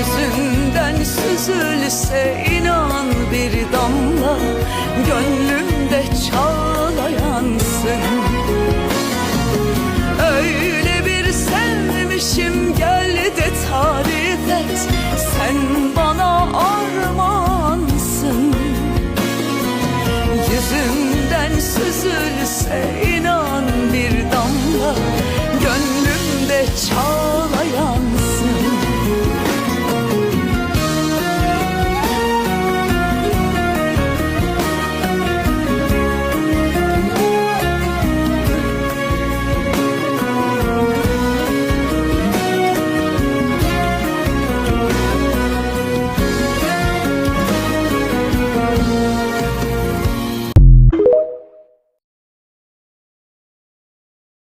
yüzünden süzülse inan bir damla Gönlümde çağlayansın Öyle bir sevmişim gel de tarif et Sen bana armağansın Yüzümden süzülse inan